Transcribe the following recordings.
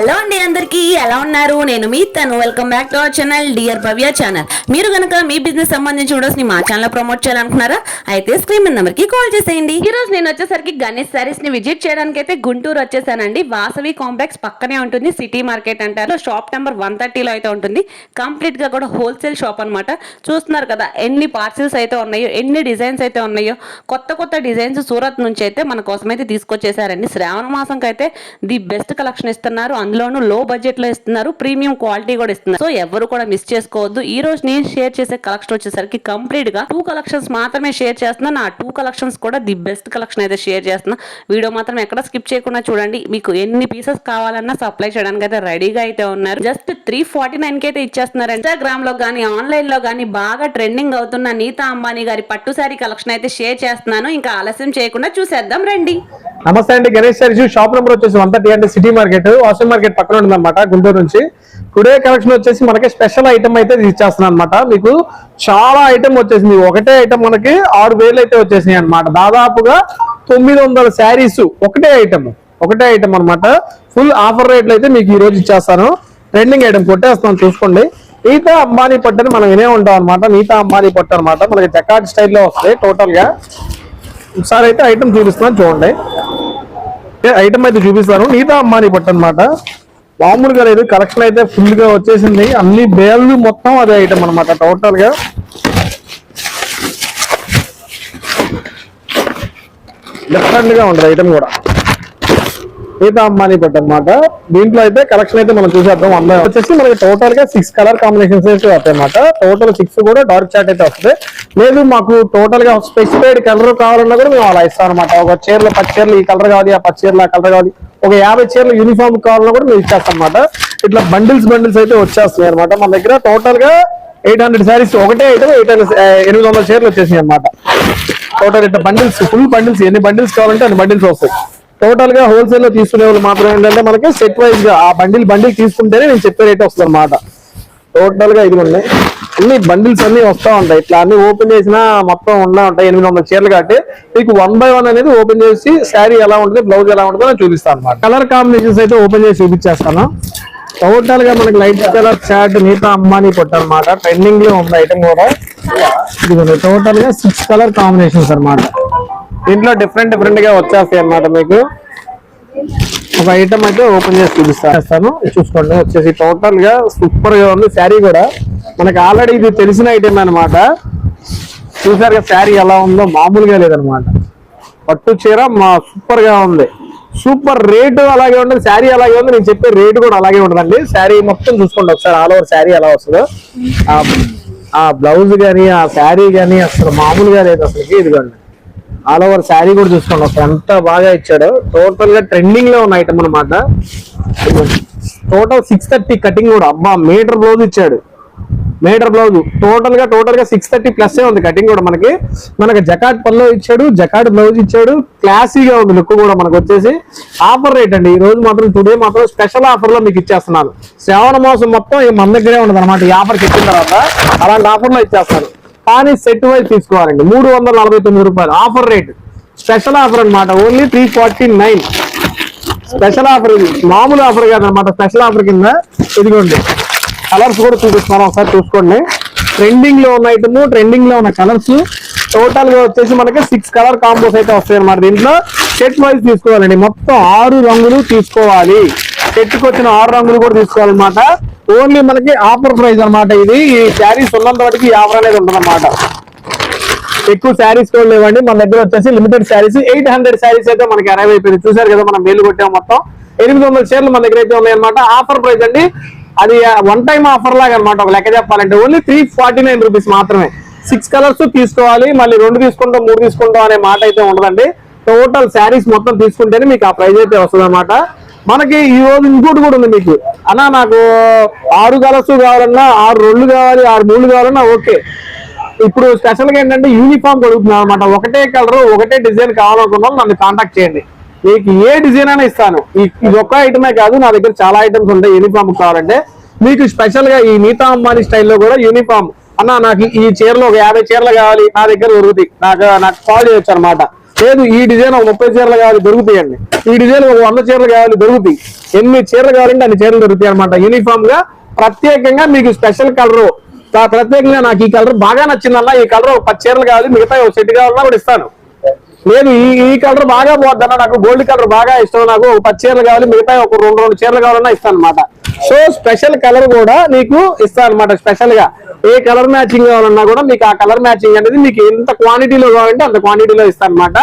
Hello అండి అందరికీ ఎలా ఉన్నారు? నేను మీ తను. Welcome back to our channel dear Bhavya channel మీరు కనుక మీ బిజినెస్ సంబంధించి వీడియోస్ని మా ఛానల్ ప్రమోట్ చేయాలనుకున్నారా అయితే స్క్రీన్ నెంబర్కి కాల్ చేసేయండి. ఈ రోజు నేను వచ్చేసరికి గణేష్ సారీస్ని విజిట్ చేయడానికి అయితే గుంటూరు వచ్చేసానండి. వాసవి కాంప్లెక్స్ పక్కనే ఉంటుంది సిటీ మార్కెట్ అంటారు. షాప్ నెంబర్ వన్ థర్టీలో అయితే ఉంటుంది. కంప్లీట్గా కూడా హోల్సేల్ షాప్ అన్నమాట. చూస్తున్నారు కదా ఎన్ని పార్సిల్స్ అయితే ఉన్నాయో ఎన్ని డిజైన్స్ అయితే ఉన్నాయో కొత్త కొత్త డిజైన్స్ సూరత్ నుంచి అయితే మన కోసం అయితే తీసుకొచ్చేసారండి. శ్రావణ మాసంకి అయితే ది బెస్ట్ కలెక్షన్ ఇస్తున్నారు. అందులోనూ లో బడ్జెట్లో ఇస్తున్నారు ప్రీమియం క్వాలిటీ కూడా ఇస్తున్నారు. సో ఎవరు కూడా మిస్ చేసుకోవద్దు. ఈ రోజు నేను షేర్ చేసే కలెక్షన్ వచ్చేసరికి కంప్లీట్గా టూ కలెక్షన్స్ మాత్రమే షేర్ చేస్తున్నాను నా టూ కలెక్షన్స్ కూడా ది బెస్ట్ కలెక్షన్ అయితే షేర్ చేస్తున్నా. వీడియో మాత్రం ఎక్కడ స్కిప్ చేయకుండా చూడండి. మీకు ఎన్ని పీసెస్ కావాలన్నా సప్లై చేయడానికి అయితే రెడీగా అయితే ఉన్నారు. జస్ట్ త్రీ ఫార్టీ నైన్కి అయితే ఇచ్చేస్తున్నారు. ఇన్స్టాగ్రామ్లో కానీ ఆన్లైన్లో కానీ బాగా ట్రెండింగ్ అవుతున్న నీతా అంబానీ గారి పట్టు శారీ కలెక్షన్ అయితే షేర్ చేస్తున్నాను. ఇంకా ఆలస్యం చేయకుండా చూసేద్దాం రండి. నమస్తే అండి. గణేష్ సారీస్ షాప్ నెంబర్ వచ్చేసి వన్ థర్టీ అంటే సిటీ మార్కెట్. వాషన్ మార్కెట్ పక్కన ఉంటుంది అనమాట గుంటూరు నుంచి. టుడే కలెక్షన్ వచ్చేసి మనకి స్పెషల్ ఐటమ్ అయితే ఇచ్చేస్తున్నాను అనమాట మీకు చాలా ఐటమ్ వచ్చేసింది. ఒకటే ఐటమ్ మనకి ఆరు వేలు అయితే వచ్చేసినాయి అనమాట దాదాపుగా తొమ్మిది వందల శారీస్ ఒకటే ఐటమ్ ఒకటే ఐటమ్ అనమాట ఫుల్ ఆఫర్ రేట్లు అయితే మీకు ఈ రోజు ఇచ్చేస్తాను. ట్రెండింగ్ ఐటమ్ కొట్టేస్తాం చూసుకోండి. నీతా అంబానీ పట్టు అని మనం వినే ఉంటాం అనమాట నీతా అంబానీ పట్టు అనమాట మనకి జకాట్ స్టైల్లో వస్తాయి టోటల్గా. ఒకసారి అయితే ఐటమ్ చూపిస్తున్నాను చూడండి. ఐటమ్ అయితే చూపిస్తాను నీతా అంబానీ పట్టు అనమాట మామూలుగా లేదు కలెక్షన్ అయితే ఫుల్గా వచ్చేసింది. అన్ని బేళ్ళు మొత్తం అదే ఐటమ్ అనమాట టోటల్గా. డిఫరెంట్గా ఉంటుంది ఐటమ్ కూడా. నీతా అమ్మాని పట్టు అనమాట దీంట్లో అయితే కలెక్షన్ అయితే మనం చూసేద్దాం. అందరం వచ్చేసి మనకి టోటల్గా సిక్స్ కలర్ కాంబినేషన్స్ అయితే వస్తాయి అనమాట టోటల్ సిక్స్ కూడా డార్క్ చాట్ అయితే వస్తుంది. లేదు మాకు టోటల్గా స్పెసిఫైడ్ కలర్ కావాలన్నా కూడా మేము అలా ఇస్తాం అనమాట ఒక చీరలు పచ్చి చీరలు ఈ కలర్ కావాలి ఆ పచ్చి చీరలు ఆ కలర్ కావాలి. ఒక యాభై చీరలు యూనిఫామ్ కావాలన్నా కూడా మేము ఇచ్చేస్తాం అనమాట ఇట్లా బండిల్స్ బండిల్స్ అయితే వచ్చేస్తున్నాయి అనమాట మన దగ్గర టోటల్గా ఎయిట్ హండ్రెడ్ శారీస్ ఒకటే అయితే ఎయిట్ హండ్రెడ్ eh, ఎనిమిది వందల చీరలు వచ్చేసినాయి అనమాట టోటల్ ఇట్లా బండిల్స్ ఫుల్ బండిల్స్ ఎన్ని బండిల్స్ కావాలంటే అన్ని బండిల్స్ వస్తాయి. టోటల్గా హోల్సేల్లో తీసుకునే వాళ్ళు మాత్రం ఏంటంటే మనకి సెట్ వైజ్గా ఆ బండిల్ బండిల్ తీసుకుంటేనే నేను చెప్పే రేట్ వస్తుంది అనమాట టోటల్గా ఇది ఉన్నాయి అన్ని బండిల్స్ అన్ని వస్తా ఉంటాయి. ఇట్లా అన్ని ఓపెన్ చేసినా మొత్తం ఉన్నా ఉంటాయి. ఎనిమిది వందల చీరలు కాబట్టి మీకు వన్ బై వన్ అనేది ఓపెన్ చేసి శారీ ఎలా ఉంటుంది బ్లౌజ్ ఎలా ఉంటుందో నేను చూపిస్తాను అనమాట కలర్ కాంబినేషన్స్ అయితే ఓపెన్ చేసి చూపించేస్తాను. టోటల్గా మనకి లైట్ కలర్ చాట్ మిగతా అమ్మాని పొట్టు అనమాట ట్రెండింగ్లో ఉంది ఐటమ్ కూడా. ఇది టోటల్గా సిక్స్ కలర్ కాంబినేషన్స్ అన్నమాట. దీంట్లో డిఫరెంట్ డిఫరెంట్గా వచ్చేస్తాయి అన్నమాట మీకు. ఒక ఐటమ్ అయితే ఓపెన్ చేసి చూపిస్తాను చూసుకోండి. వచ్చేసి టోటల్గా సూపర్గా ఉంది. శారీ కూడా. మనకి ఆల్రెడీ ఇది తెలిసిన ఐటమ్ అనమాట చూసారుగా శారీ ఎలా ఉందో? మామూలుగా లేదనమాట పట్టు చీర మా సూపర్గా ఉంది. సూపర్ రేటు అలాగే ఉండదు శారీ అలాగే ఉంది. నేను చెప్పే రేటు కూడా అలాగే ఉండదండి శారీ మొత్తం చూసుకోండి ఒకసారి. ఆల్ ఓవర్ శారీ ఎలా వస్తుందో. ఆ- ఆ బ్లౌజ్ కానీ ఆ శారీ కానీ అసలు మామూలుగా లేదు అసలు ఇదిగోండి. ఆల్ ఓవర్ శారీ కూడా చూసుకోండి. ఎంత బాగా ఇచ్చాడు. టోటల్గా ట్రెండింగ్లో ఉన్న ఐటమ్ అనమాట టోటల్ సిక్స్ థర్టీ కటింగ్ కూడా. అబ్బా మీటర్ బ్లౌజ్ ఇచ్చాడు. మీటర్ బ్లౌజ్ టోటల్గా టోటల్గా సిక్స్ థర్టీ ప్లస్ ఉంది కటింగ్ కూడా మనకి. మనకి జకాట్ పల్లో ఇచ్చాడు జకాట్ బ్లౌజ్ ఇచ్చాడు. క్లాసీగా ఉంది లుక్ కూడా మనకు వచ్చేసి. ఆఫర్ రేట్ అండి. ఈ రోజు మాత్రం టుడే మాత్రం స్పెషల్ ఆఫర్లో మీకు ఇచ్చేస్తున్నాను. శ్రావణ మాసం మొత్తం ఈ మన దగ్గరే ఉండదు అనమాట ఈ ఆఫర్కి ఇచ్చిన తర్వాత అలాంటి ఆఫర్లో ఇచ్చేస్తాను. కానీ సెట్ వైజ్ తీసుకోవాలండి. మూడు వందల నలభై తొమ్మిది రూపాయలు. Offer rate. స్పెషల్ ఆఫర్ అనమాట only three forty nine. Special offer ఇది. మామూలు ఆఫర్ కాదనమాట స్పెషల్ ఆఫర్ కింద ఇదిగోండి. కలర్స్ కూడా చూపిస్తున్నాను ఒకసారి చూసుకోండి. ట్రెండింగ్లో ఉన్న ఐటమ్ ట్రెండింగ్లో ఉన్న కలర్స్. టోటల్గా వచ్చేసి మనకి సిక్స్ కలర్ కాంబోస్ అయితే వస్తాయి అనమాట దీంట్లో సెట్ వైజ్ తీసుకోవాలండి. మొత్తం ఆరు రంగులు తీసుకోవాలి. పెట్టుకొచ్చిన వచ్చిన ఆరు రంగులు కూడా తీసుకోవాలన్నమాట. ఓన్లీ మనకి ఆఫర్ ప్రైస్ అన్నమాట ఇది. ఈ శారీస్ ఉన్నంత వాటికి ఈ ఆఫర్ అనేది ఉంటుందన్నమాట ఎక్కువ శారీస్ కూడా లేవండి. మన దగ్గర వచ్చేసి limited sarees. Eight hundred sarees అయితే మనకి అరైవ్ అయిపోయింది. చూసారు కదా మనం మేలు కొట్టాం మొత్తం. ఎనిమిది వందల షేర్లు మన దగ్గర అయితే ఉన్నాయన్నమాట. ఆఫర్ ప్రైస్ అండి. అది వన్ టైం ఆఫర్ లాగా అనమాట ఒక లెక్క చెప్పాలంటే only three forty nine rupees మాత్రమే. సిక్స్ కలర్స్ తీసుకోవాలి. మళ్ళీ రెండు తీసుకుంటాం మూడు తీసుకుంటాం అనే మాట అయితే ఉండదండి. టోటల్ శారీస్ మొత్తం తీసుకుంటేనే మీకు ఆ ప్రైస్ అయితే వస్తుంది మనకి ఈ రోజు ఇంకోటి కూడా ఉంది మీకు. అన్నా నాకు ఆరు కలర్స్ కావాలన్నా ఆరు రెండు కావాలి ఆరు మూడు కావాలన్నా ఓకే. ఇప్పుడు స్పెషల్గా ఏంటంటే యూనిఫామ్ అడుగుతున్నాను అనమాట ఒకటే కలర్ ఒకటే డిజైన్ కావాలనుకున్నాం నన్ను కాంటాక్ట్ చేయండి. మీకు ఏ డిజైన్ అయినా ఇస్తాను. ఈ- ఇది ఒక్క ఐటమే కాదు నా దగ్గర చాలా ఐటమ్స్ ఉంటాయి యూనిఫామ్ కావాలంటే. మీకు స్పెషల్గా ఈ నీతా అంబానీ స్టైల్లో కూడా యూనిఫామ్ అన్న నాకు ఈ చీరలో ఒక యాభై చీరలు కావాలి నా దగ్గర దొరుకుతాయి. నాకు నాకు కాల్ చేయొచ్చు అనమాట లేదు ఈ డిజైన్ ఒక ముప్పై చీరలు కావాలి దొరుకుతాయండి. ఈ డిజైన్ ఒక వంద చీరలు కావాలి దొరుకుతాయి. ఎన్ని చీరలు కావాలంటే అన్ని చీరలు దొరుకుతాయి అనమాట యూనిఫామ్గా ప్రత్యేకంగా మీకు స్పెషల్ కలర్ ప్రత్యేకంగా నాకు ఈ కలర్ బాగా నచ్చిందన్నా ఈ కలర్ ఒక పది చీరలు కావాలి మిగతా ఒక సెట్ కావాలన్నా కూడా ఇస్తాను. లేదు ఈ ఈ కలర్ బాగా పోద్దన్న నాకు గోల్డ్ కలర్ బాగా ఇష్టం. నాకు ఒక పది చీరలు కావాలి మిగతా ఒక రెండు రెండు చీరలు కావాలన్నా ఇస్తాను అనమాట సో స్పెషల్ కలర్ కూడా నీకు ఇస్తాను అనమాట స్పెషల్గా. ఏ కలర్ మ్యాచింగ్ కావాలన్నా కూడా మీకు ఆ కలర్ మ్యాచింగ్ అనేది మీకు ఎంత క్వాంటిటీలో కావాలంటే అంత క్వాంటిటీలో ఇస్తాను అనమాట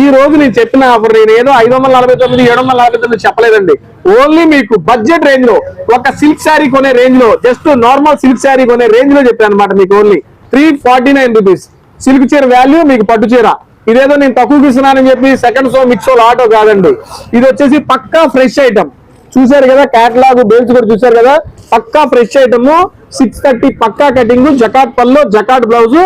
ఈ రోజు నేను చెప్పిన ఆఫర్ నేను ఏదో ఐదు వందల నలభై తొమ్మిది ఏడు వందల నలభై తొమ్మిది చెప్పలేదండి. ఓన్లీ మీకు బడ్జెట్ రేంజ్లో ఒక సిల్క్ శారీ కొనే రేంజ్లో జస్ట్ నార్మల్ సిల్క్ శారీ కొనే రేంజ్లో చెప్పాను అనమాట మీకు only three forty nine rupees silk చీర వాల్యూ మీకు పట్టు చీర. ఇదేదో నేను తక్కువకి ఇస్తున్నానని చెప్పి సెకండ్ షో మిక్స్ ఆటో కాదండి. ఇది వచ్చేసి పక్కా ఫ్రెష్ ఐటమ్. చూసారు కదా క్యాట్లాగ్ బేల్స్ కూడా చూసారు కదా? పక్కా ఫ్రెష్ ఐటమ్. సిక్స్ థర్టీ పక్కా కటింగ్ జకాట్ పళ్ళు jacquard blouse.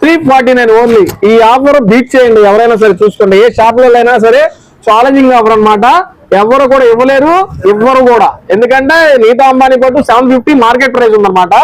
Three forty nine only ఈ ఆఫర్ బీట్ చేయండి ఎవరైనా సరే చూసుకోండి. ఏ షాపులో అయినా సరే ఛాలెంజింగ్ ఆఫర్ అనమాట ఎవరు కూడా ఇవ్వలేరు ఇవ్వరు కూడా. ఎందుకంటే నీతా అంబానీ పట్టు సెవెన్ ఫిఫ్టీ మార్కెట్ ప్రైస్ ఉందన్నమాట.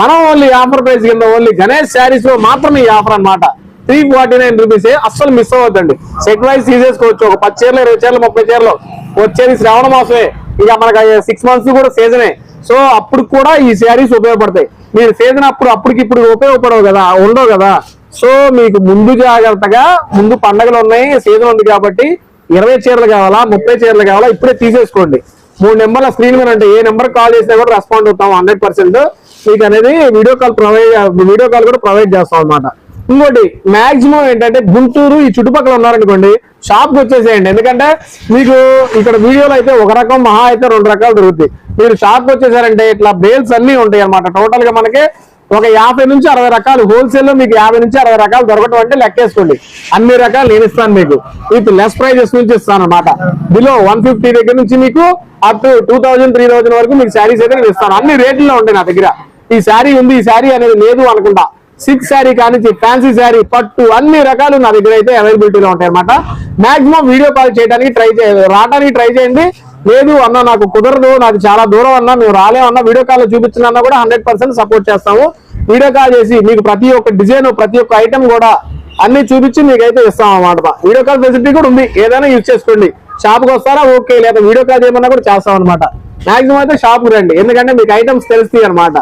మనం ఓన్లీ ఆఫర్ ప్రైస్ కింద ఓన్లీ గణేష్ శారీస్లో మాత్రమే ఈ ఆఫర్ అనమాట త్రీ ఫార్టీ నైన్ రూపీస్ అస్సలు మిస్ అవ్వద్దండి. సెట్ వైజ్ తీసేసుకోవచ్చు. ఒక పది చీరలు ఇరవై చీరలు ముప్పై చీరలు వచ్చేది శ్రావణ మాసమే. ఇక మనకి సిక్స్ మంత్స్ కూడా సీజనే సో అప్పుడు కూడా ఈ శారీస్ ఉపయోగపడతాయి. మీరు సీజన్ అప్పుడు అప్పటికి ఇప్పుడు ఉపయోగపడవు కదా ఉండవు కదా. సో మీకు ముందు జాగ్రత్తగా ముందు పండగలు ఉన్నాయి సీజన్ ఉంది కాబట్టి ఇరవై చీరలు కావాలా ముప్పై చీరలు కావాలా ఇప్పుడే తీసేసుకోండి. మూడు నెంబర్ల స్క్రీన్ మీద అంటే ఏ నెంబర్ కాల్ చేసినా కూడా రెస్పాండ్ అవుతాం హండ్రెడ్ పర్సెంట్ మీకు అనేది video call provide video call కూడా ప్రొవైడ్ చేస్తాం అన్నమాట. ఇంకోటి మాక్సిమం ఏంటంటే గుంటూరు ఈ చుట్టుపక్కల ఉన్నారనుకోండి షాప్కి వచ్చేసేయండి. ఎందుకంటే మీకు ఇక్కడ వీడియోలో అయితే ఒక రకం మహా అయితే రెండు రకాలు దొరుకుతాయి. మీరు షాప్కి వచ్చేసారంటే ఇట్లా బేల్స్ అన్ని ఉంటాయి అన్నమాట. టోటల్గా మనకి ఒక యాభై నుంచి అరవై రకాలు హోల్సేల్లో మీకు యాభై నుంచి అరవై రకాలు దొరకటం అంటే లెక్కేసుకోండి. అన్ని రకాలు నేను ఇస్తాను మీకు. విత్ లెస్ ప్రైజెస్ నుంచి ఇస్తాను అనమాట బిలో వన్ ఫిఫ్టీ దగ్గర నుంచి మీకు up to two thousand three thousand వరకు మీకు శారీస్ అయితే నేను ఇస్తాను. అన్ని రేట్లలో ఉంటాయి నా దగ్గర. ఈ శారీ ఉంది ఈ శారీ అనేది లేదు అనుకుంటా. సిల్క్ శారీ కానీ ఫ్యాన్సీ శారీ పట్టు అన్ని రకాలు నా దగ్గర అయితే అవైలబిలిటీలో ఉంటాయి అనమాట మాక్సిమం వీడియో కాల్ చేయడానికి ట్రై చేయండి రావడానికి ట్రై చేయండి. లేదు అన్న నాకు కుదరదు నాకు చాలా దూరం అన్నా మేము రాలేమన్నా వీడియో కాల్ చూపించిన కూడా హండ్రెడ్ పర్సెంట్ సపోర్ట్ చేస్తాము. వీడియో కాల్ చేసి మీకు ప్రతి ఒక్క డిజైన్ ప్రతి ఒక్క ఐటమ్ కూడా అన్ని చూపించి మీకైతే ఇస్తాం అన్నమాట వీడియో కాల్ ఫెసిలిటీ కూడా ఉంది ఏదైనా యూజ్ చేసుకోండి. షాప్కి వస్తారా? ఓకే లేదా వీడియో కాల్ చేయమన్నా కూడా చేస్తాం అనమాట మాక్సిమం అయితే షాప్కి రండి ఎందుకంటే మీకు ఐటమ్స్ తెలుస్తాయి అనమాట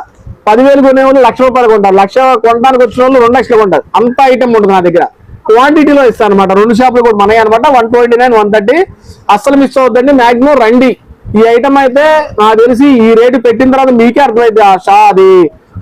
పదివేలు కొనే వాళ్ళు లక్ష రూపాయలు కొంటారు. లక్ష కొనడానికి వచ్చిన వాళ్ళు రెండు లక్షలు కొంటారు. అంత ఐటమ్ ఉంటుంది నా దగ్గర. క్వాంటిటీలో ఇస్తాను అనమాట రెండు షాపులు కూడా మనయ్య అనమాట one twenty nine one thirty అస్సలు మిస్ అవుతుందండి మాక్సిమం రండి. ఈ ఐటమ్ అయితే నాకు తెలిసి ఈ రేటు పెట్టిన తర్వాత మీకే అర్థమైంది ఆ షా అది.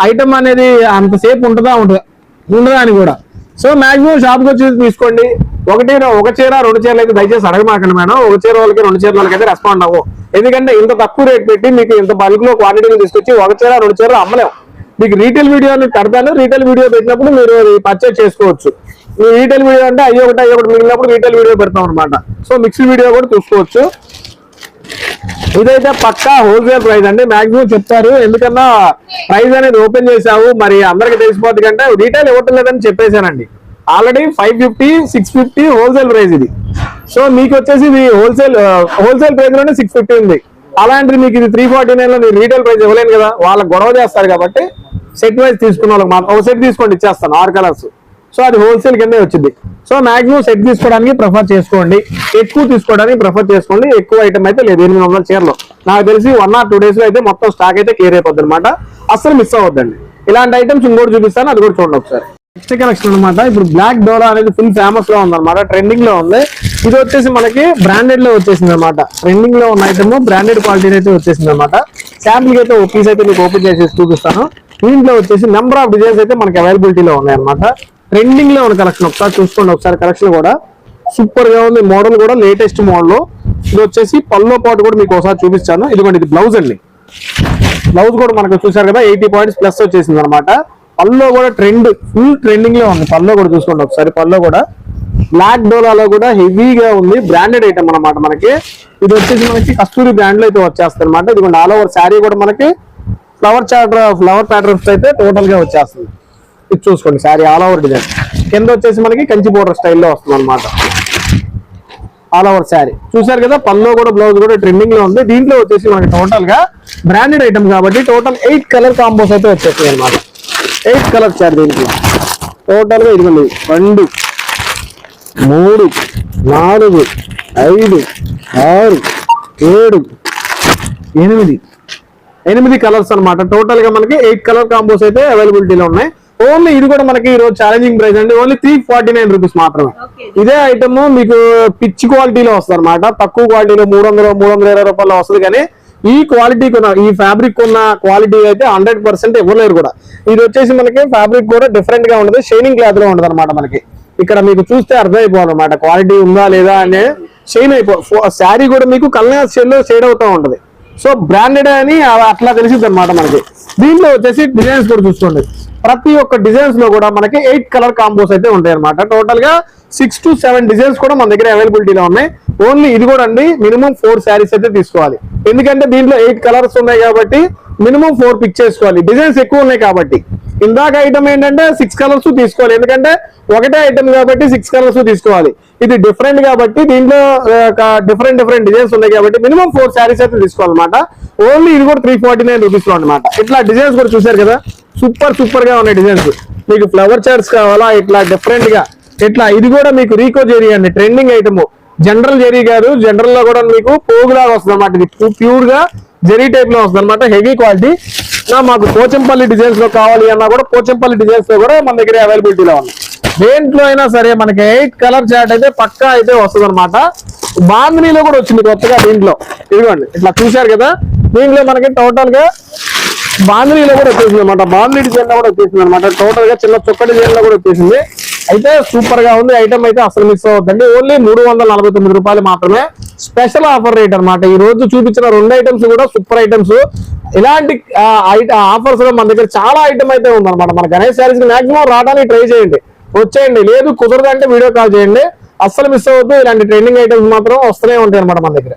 ఐటమ్ అనేది అంతసేపు ఉంటుందా ఉంటుంది? ఉండదా అని కూడా. సో మాక్సిమం షాప్కి వచ్చి తీసుకోండి. ఒకటి ఒక చీర రెండు చీరలు అయితే దయచేసి అడగమాకండి మేడం. ఒక చీర వాళ్ళకి రెండు చీరల వాళ్ళకి అయితే రెస్పాండ్ అవ్వు. ఎందుకంటే ఇంత తక్కువ రేట్ పెట్టి మీకు ఇంత బల్క్లో క్వాంటిటీని తీసుకొచ్చి ఒక చీర రెండు చీరలు అమ్మలేము మీకు రీటైల్ వీడియోని పెడతాను. రీటైల్ వీడియో పెట్టినప్పుడు మీరు పర్చేజ్ చేసుకోవచ్చు. మీ రీటైల్ వీడియో అంటే అయ్యి ఒకటి అయ్యి ఒకటి మిగిలినప్పుడు రీటైల్ వీడియో పెడతాం అనమాట సో మిక్స్డ్ వీడియో కూడా చూసుకోవచ్చు. ఇదైతే పక్కా హోల్సేల్ ప్రైస్ అండి. మాక్సిమం చెప్తారు. ఎందుకన్నా ప్రైస్ అనేది ఓపెన్ చేసావు మరి అందరికి తెలిసిపోద్ది కంటే రీటైల్ ఇవ్వటం లేదని చెప్పేశానండి. Already five fifty six fifty wholesale price ఇది. సో మీకు వచ్చేసి ఇది హోల్సేల్ హోల్సేల్ ప్రైస్లోనే సిక్స్ ఫిఫ్టీ ఉంది. అలాంటిది మీకు ఇది త్రీ ఫార్టీ నైన్లో మీరు రీటైల్ ప్రైస్ ఇవ్వలేను కదా. వాళ్ళకి గొడవ చేస్తారు కాబట్టి సెట్ వైజ్ తీసుకున్న వాళ్ళకి మాత్రం ఒక సెట్ తీసుకోండి ఇచ్చేస్తాను. ఆరు కలర్స్ సో అది హోల్సేల్ కిందే వచ్చింది. సో మాక్సిమం సెట్ తీసుకోవడానికి ప్రిఫర్ చేసుకోండి. ఎక్కువ తీసుకోవడానికి ప్రిఫర్ చేసుకోండి. ఎక్కువ ఐటమ్ అయితే లేదు. ఎనిమిది వందల చీరలు. నాకు తెలిసి వన్ ఆర్ టూ డేస్లో అయితే మొత్తం స్టాక్ అయితే క్లియర్ అయిపోద్ది అనమాట అస్సలు మిస్ అవ్వద్దండి. ఇలాంటి ఐటమ్స్ ఇంకోటి చూపిస్తాను. అది కూడా చూడండి ఒకసారి. నెక్స్ట్ కలెక్షన్ అనమాట ఇప్పుడు బ్లాక్ డోరా అనేది ఫుల్ ఫేమస్లో ఉంది ట్రెండింగ్లో ఉంది. ఇది వచ్చేసి మనకి బ్రాండెడ్లో వచ్చేసింది అనమాట ట్రెండింగ్లో ఉన్న ఐటమ్ బ్రాండెడ్ క్వాలిటీ అయితే వచ్చేసింది అనమాట శాంపుల్ అయితే ఒక పీస్ అయితే మీకు ఓపెన్ చేసి చూపిస్తాను. దీంట్లో వచ్చేసి నెంబర్ ఆఫ్ డిజైన్స్ అయితే మనకి అవైలబిలిటీలో ఉన్నాయి అనమాట ట్రెండింగ్లో ఉన్న కలెక్షన్ ఒకసారి చూసుకోండి ఒకసారి కలెక్షన్ కూడా. సూపర్గా ఉంది. మోడల్ కూడా లేటెస్ట్ మోడల్ ఇది వచ్చేసి పల్లో పాటు కూడా మీకు ఒకసారి చూపిస్తాను. ఇదిగోండి ఇది బ్లౌజ్ అండి. బ్లౌజ్ కూడా మనకు చూసారు కదా ఎయిటీ పాయింట్స్ ప్లస్ వచ్చేసింది అనమాట పల్లో కూడా ట్రెండ్ ఫుల్ ట్రెండింగ్లో ఉంది. పల్లో కూడా చూసుకోండి ఒకసారి. పల్లో కూడా. బ్లాక్ డోలాలో కూడా హెవీగా ఉంది. బ్రాండెడ్ ఐటమ్ అన్నమాట మనకి. ఇది వచ్చేసి మనకి కస్తూరి బ్రాండ్లో అయితే వచ్చేస్తుంది అనమాట ఇదిగోండి ఆల్ ఓవర్ శారీ కూడా మనకి. ఫ్లవర్ చాటర్ ఫ్లవర్ ప్యాటర్న్స్ అయితే టోటల్గా వచ్చేస్తుంది. ఇది చూసుకోండి శారీ ఆల్ ఓవర్ డిజైన్ కింద వచ్చేసి మనకి కంచి బోర్డర్ స్టైల్లో వస్తుంది అనమాట ఆల్ ఓవర్ శారీ. చూసారు కదా పల్లో కూడా బ్లౌజ్ కూడా ట్రెండింగ్లో ఉంది. దీంట్లో వచ్చేసి మనకి టోటల్గా బ్రాండెడ్ ఐటమ్ కాబట్టి టోటల్ ఎయిట్ కలర్ కాంబోస్ అయితే వచ్చేస్తాయి అనమాట ఎయిట్ కలర్ శారీ దీనికి. టోటల్గా ఇదిగోండి రెండు మూడు నాలుగు ఐదు ఆరు ఏడు ఎనిమిది. ఎనిమిది కలర్స్ అన్నమాట. టోటల్గా మనకి ఎయిట్ కలర్ కాంబోస్ అయితే అవైలబిలిటీలో ఉన్నాయి. ఓన్లీ ఇది కూడా మనకి ఈ రోజు ఛాలెంజింగ్ ప్రైస్ అండి. Only three forty nine rupees మాత్రమే ఇదే ఐటమ్ మీకు పిచ్ క్వాలిటీలో వస్తుంది అనమాట తక్కువ క్వాలిటీలో మూడు వందలు మూడు వందల ఇరవై రూపాయలు వస్తుంది. కానీ ఈ క్వాలిటీ కొన్న ఈ ఫ్యాబ్రిక్ ఉన్న క్వాలిటీ అయితే హండ్రెడ్ పర్సెంట్ ఇవ్వలేరు కూడా. ఇది వచ్చేసి మనకి ఫ్యాబ్రిక్ కూడా డిఫరెంట్గా ఉంటుంది షైనింగ్ క్లాత్లో ఉంటుంది అనమాట మనకి. ఇక్కడ మీకు చూస్తే అర్థమైపోవాలి అనమాట క్వాలిటీ ఉందా లేదా అనే షైన్ అయిపో శారీ కూడా మీకు కల్నా షేడ్లో షేడ్ అవుతా ఉంటది. సో బ్రాండెడ్ అని అట్లా తెలిసింది అనమాట మనకి. దీంట్లో వచ్చేసి డిజైన్స్ కూడా చూసుకోండి. ప్రతి ఒక్క డిజైన్స్లో కూడా మనకి ఎయిట్ కలర్ కాంబోస్ అయితే ఉంటాయి అనమాట టోటల్గా సిక్స్ టు సెవెన్ డిజైన్స్ కూడా మన దగ్గర అవైలబిలిటీలో ఉన్నాయి. ఓన్లీ ఇది కూడా అండి మినిమం ఫోర్ శారీస్ అయితే తీసుకోవాలి. ఎందుకంటే దీంట్లో ఎయిట్ కలర్స్ ఉన్నాయి కాబట్టి మినిమం ఫోర్ పిక్ చేసుకోవాలి. డిజైన్స్ ఎక్కువ ఉన్నాయి కాబట్టి. ఇందాక ఐటమ్ ఏంటంటే సిక్స్ కలర్స్ తీసుకోవాలి. ఎందుకంటే ఒకటే ఐటమ్ కాబట్టి సిక్స్ కలర్స్ తీసుకోవాలి. ఇది డిఫరెంట్ కాబట్టి దీంట్లో డిఫరెంట్ డిఫరెంట్ డిజైన్స్ ఉన్నాయి కాబట్టి మినిమం ఫోర్ శారీస్ అయితే తీసుకోవాలన్నమాట. ఓన్లీ ఇది కూడా త్రీ ఫార్టీ నైన్ రూపీస్లో అనమాట ఇట్లా డిజైన్స్ కూడా చూసారు కదా? సూపర్ సూపర్గా ఉన్నాయి డిజైన్స్. మీకు ఫ్లవర్ చార్ట్స్ కావాలా? ఇట్లా డిఫరెంట్గా. ఇట్లా ఇది కూడా మీకు రీకో జెరీ అండి. ట్రెండింగ్ ఐటమ్ జనరల్ జెరీ కాదు జనరల్లో కూడా మీకు పోగులాగా వస్తుంది అనమాట ఇది ప్యూర్గా జెరీ టైప్లో వస్తుంది అనమాట హెవీ క్వాలిటీ మాకు పోచంపల్లి డిజైన్స్లో కావాలి అన్నా కూడా పోచంపల్లి డిజైన్స్లో కూడా మన దగ్గర అవైలబిలిటీలో ఉంది దేంట్లో అయినా సరే మనకి ఎయిట్ కలర్ చార్ట్ అయితే పక్కా అయితే వస్తుంది అనమాట బాంధనీలో కూడా వచ్చింది కొత్తగా దీంట్లో. ఇదిగోండి ఇట్లా చూశారు కదా? దీంట్లో మనకి టోటల్గా బాంధనీలో కూడా వచ్చేసింది అనమాట బాంధనీ డిజైన్లో కూడా వచ్చేసింది అనమాట టోటల్గా చిన్న చొక్క డిజైన్లో కూడా వచ్చేసింది. అయితే సూపర్గా ఉంది. ఐటమ్ అయితే అసలు మిస్ అవుతుందండి. ఓన్లీ మూడు వందల నలభై తొమ్మిది రూపాయలు మాత్రమే స్పెషల్ ఆఫర్ రేట్ అనమాట ఈ రోజు చూపించిన రెండు ఐటమ్స్ కూడా సూపర్ ఐటమ్స్ ఇలాంటి ఆఫర్స్లో మన దగ్గర చాలా ఐటమ్ అయితే ఉందన్నమాట. మన గణేష్ శారీస్ మాక్సిమం రావడానికి ట్రై చేయండి. వచ్చేయండి. లేదు కుదరదంటే వీడియో కాల్ చేయండి. అస్సలు మిస్ అవ్వద్దు ఇలాంటి ట్రెండింగ్ ఐటమ్స్ మాత్రం వస్తూనే ఉంటాయి అనమాట మన దగ్గర.